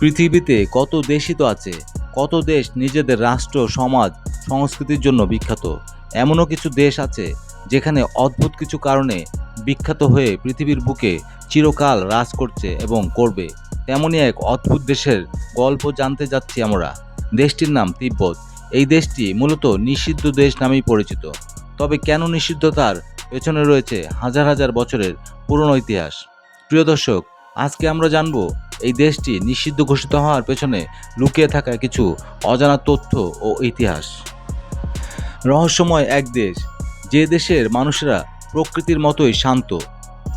পৃথিবীতে কত দেশই তো আছে, কত দেশ নিজেদের রাষ্ট্র, সমাজ, সংস্কৃতির জন্য বিখ্যাত। এমনও কিছু দেশ আছে যেখানে অদ্ভুত কিছু কারণে বিখ্যাত হয়ে পৃথিবীর বুকে চিরকাল রাজ করছে এবং করবে। তেমনই এক অদ্ভুত দেশের গল্প জানতে যাচ্ছি আমরা। দেশটির নাম তিব্বত। এই দেশটি মূলত নিষিদ্ধ দেশ নামেই পরিচিত। তবে কেন নিষিদ্ধ তার পেছনে রয়েছে হাজার হাজার বছরের পুরনো ইতিহাস? প্রিয় দর্শক, আজকে আমরা জানব এই দেশটি নিষিদ্ধ ঘোষিত হওয়ার পেছনে লুকিয়ে থাকা কিছু অজানা তথ্য ও ইতিহাস। রহস্যময় এক দেশ, যে দেশের মানুষেরা প্রকৃতির মতোই শান্ত,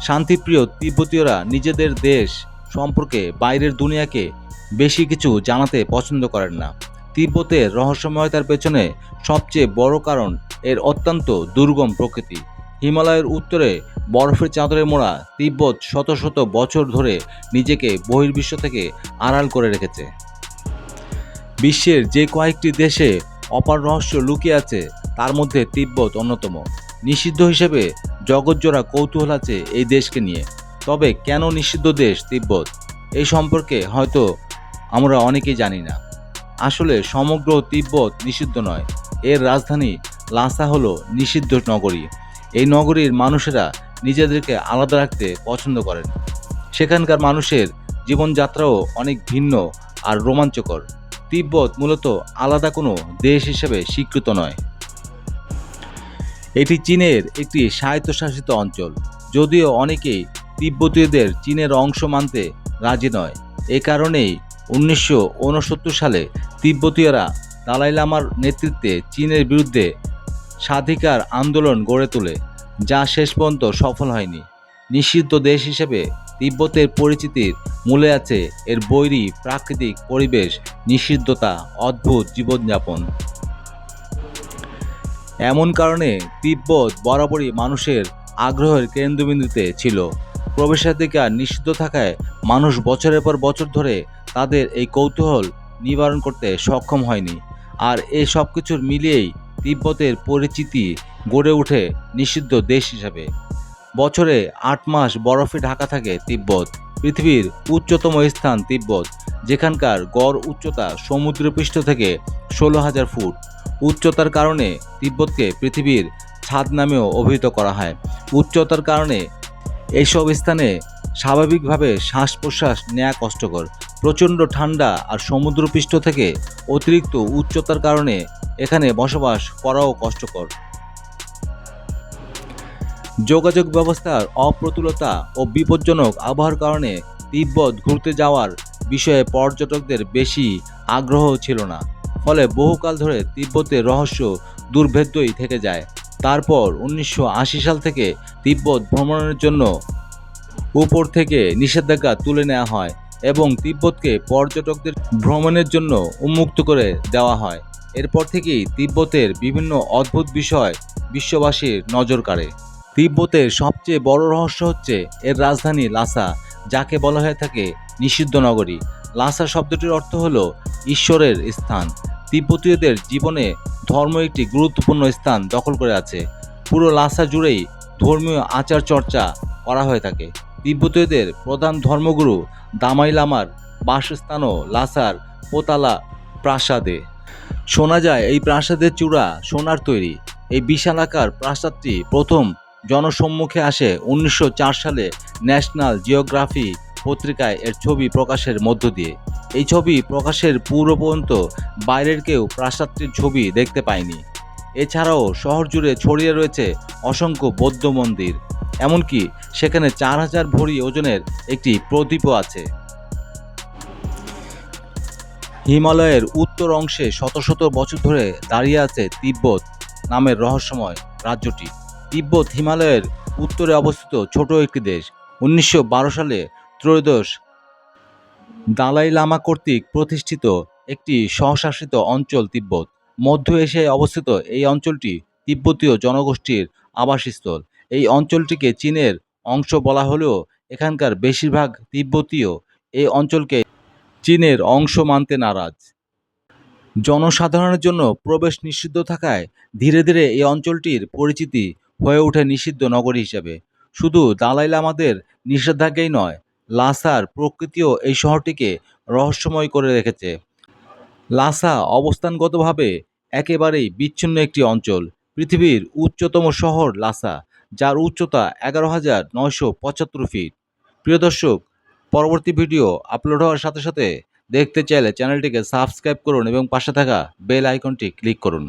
শান্তিপ্রিয় তিব্বতীয়রা নিজেদের দেশ সম্পর্কে বাইরের দুনিয়াকে বেশি কিছু জানাতে পছন্দ করেন না। তিব্বতের রহস্যময়তার পেছনে সবচেয়ে বড় কারণ এর অত্যন্ত দুর্গম প্রকৃতি। হিমালয়ের উত্তরে বরফের চাদরে মোড়া তিব্বত শত শত বছর ধরে নিজেকে বহির্বিশ্ব থেকে আড়াল করে রেখেছে। বিশ্বের যে কয়েকটি দেশে অপার রহস্য লুকিয়ে আছে, তার মধ্যে তিব্বত অন্যতম। নিষিদ্ধ হিসেবে জগৎজোড়া কৌতূহল আছে এই দেশকে নিয়ে। তবে কেন নিষিদ্ধ দেশ তিব্বত? এই সম্পর্কে হয়তো আমরা অনেকেই জানি না। আসলে সমগ্র তিব্বত নিষিদ্ধ নয়। এর রাজধানী লাসা হলো নিষিদ্ধ নগরী। এই নগরীর মানুষেরা নিজেদেরকে আলাদা রাখতে পছন্দ করেন। সেখানকার মানুষের জীবনযাত্রাও অনেক ভিন্ন আর রোমাঞ্চকর। তিব্বত মূলত আলাদা কোনো দেশ হিসেবে স্বীকৃত নয়। এটি চীনের একটি স্বায়ত্তশাসিত অঞ্চল। যদিও অনেকেই তিব্বতীয়দের চীনের অংশ মানতে রাজি নয়। এ কারণেই উনিশশো উনসত্তর সালে তিব্বতীয়রা দালাই লামার নেতৃত্বে চীনের বিরুদ্ধে স্বাধিকার আন্দোলন গড়ে তোলে, যা শেষ পর্যন্ত সফল হয়নি। নিষিদ্ধ দেশ হিসেবে তিব্বতের পরিচিতির মূলে আছে এর বৈরী প্রাকৃতিক পরিবেশ, নিষিদ্ধতা, অদ্ভুত জীবনযাপন। এমন কারণে তিব্বত বরাবরই মানুষের আগ্রহের কেন্দ্রবিন্দুতে ছিল। প্রবেশাধিকার নিষিদ্ধ থাকায় মানুষ বছরের পর বছর ধরে তাদের এই কৌতূহল নিবারণ করতে সক্ষম হয়নি। আর এই সব কিছুর মিলিয়েই তিব্বতের পরিচিতি গড়ে ওঠে নিষিদ্ধ দেশ হিসাবে। বছরে আট মাস বরফে ঢাকা থাকে তিব্বত, পৃথিবীর উচ্চতম স্থান তিব্বত, যেখানকার গড় উচ্চতা সমুদ্রপৃষ্ঠ থেকে ষোলো হাজার ফুট। উচ্চতার কারণে তিব্বতকে পৃথিবীর ছাদ নামেও অভিহিত করা হয়। উচ্চতার কারণে এইসব স্থানে স্বাভাবিকভাবে শ্বাস প্রশ্বাস নেওয়া কষ্টকর। প্রচণ্ড ঠান্ডা আর সমুদ্রপৃষ্ঠ থেকে অতিরিক্ত উচ্চতার কারণে এখানে বসবাস করাও কষ্টকর। যোগাযোগ ব্যবস্থার অপ্রতুলতা ও বিপজ্জনক আবহাওয়ার কারণে তিব্বত ঘুরতে যাওয়ার বিষয়ে পর্যটকদের বেশি আগ্রহ ছিল না। ফলে বহুকাল ধরে তিব্বতের রহস্য দুর্ভেদ্যই থেকে যায়। তারপর উনিশশো আশি সাল থেকে তিব্বত ভ্রমণের জন্য উপর থেকে নিষেধাজ্ঞা তুলে নেওয়া হয়। এবং তিব্বতকে পর্যটকদের ভ্রমণের জন্য উন্মুক্ত করে দেওয়া হয়। এরপর থেকেই তিব্বতের বিভিন্ন অদ্ভুত বিষয় বিশ্ববাসীর নজর কাড়ে। তিব্বতের সবচেয়ে বড় রহস্য হচ্ছে এর রাজধানী লাসা, যাকে বলা হয়ে থাকে নিষিদ্ধ নগরী। লাসা শব্দটির অর্থ হল ঈশ্বরের স্থান। তিব্বতীয়দের জীবনে ধর্ম একটি গুরুত্বপূর্ণ স্থান দখল করে আছে। পুরো লাসা জুড়েই ধর্মীয় আচার চর্চা করা হয়ে থাকে। তিব্বতীয়দের প্রধান ধর্মগুরু দামাই লামার বাসস্থানও লাসার পোতালা প্রাসাদে। শোনা যায়, এই প্রাসাদের চূড়া সোনার তৈরি। এই বিশালাকার প্রাসাদটি প্রথম জনসম্মুখে আসে উনিশশো চার সালে ন্যাশনাল জিওগ্রাফি পত্রিকায় এর ছবি প্রকাশের মধ্য দিয়ে। এই ছবি প্রকাশের পূর্ব পর্যন্ত বাইরের কেউ প্রাসাদটির ছবি দেখতে পায়নি। এছাড়াও শহর জুড়ে ছড়িয়ে রয়েছে অসংখ্য বৌদ্ধ মন্দির। এমনকি সেখানে চার হাজার ভরি ওজনের একটি প্রদীপও আছে। হিমালয়ের উত্তর অংশে শত শত বছর ধরে দাঁড়িয়ে আছে তিব্বত নামের রহস্যময় রাজ্যটি। তিব্বত হিমালয়ের উত্তরে অবস্থিত ছোট একটি দেশ। উনিশশো বারো সালে ত্রয়োদশ দালাই লামা কর্তৃক প্রতিষ্ঠিত একটি স্বশাসিত অঞ্চল তিব্বত। মধ্য এশিয়ায় অবস্থিত এই অঞ্চলটি তিব্বতীয় জনগোষ্ঠীর আবাসস্থল। এই অঞ্চলটিকে চীনের অংশ বলা হলেও এখানকার বেশিরভাগ তিব্বতীয় এই অঞ্চলকে চীনের অংশ মানতে নারাজ। জনসাধারণের জন্য প্রবেশ নিষিদ্ধ থাকায় ধীরে ধীরে এই অঞ্চলটির পরিচিতি হয়ে ওঠে নিষিদ্ধ নগরী হিসেবে। শুধু দালাই লামাদের নিষেধাজ্ঞাই নয়, লাসার প্রকৃতিও এই শহরটিকে রহস্যময় করে রেখেছে। লাসা অবস্থানগতভাবে একেবারেই বিচ্ছিন্ন একটি অঞ্চল। পৃথিবীর উচ্চতম শহর লাসা। যার উচ্চতা এগারো হাজার নয়শো পঁচাত্তর ফিট প্রিয় দর্শক, পরবর্তী ভিডিও আপলোড হওয়ার সাথে সাথে দেখতে চাইলে চ্যানেলটিকে সাবস্ক্রাইব করুন এবং পাশে থাকা বেল আইকনটি ক্লিক করুন।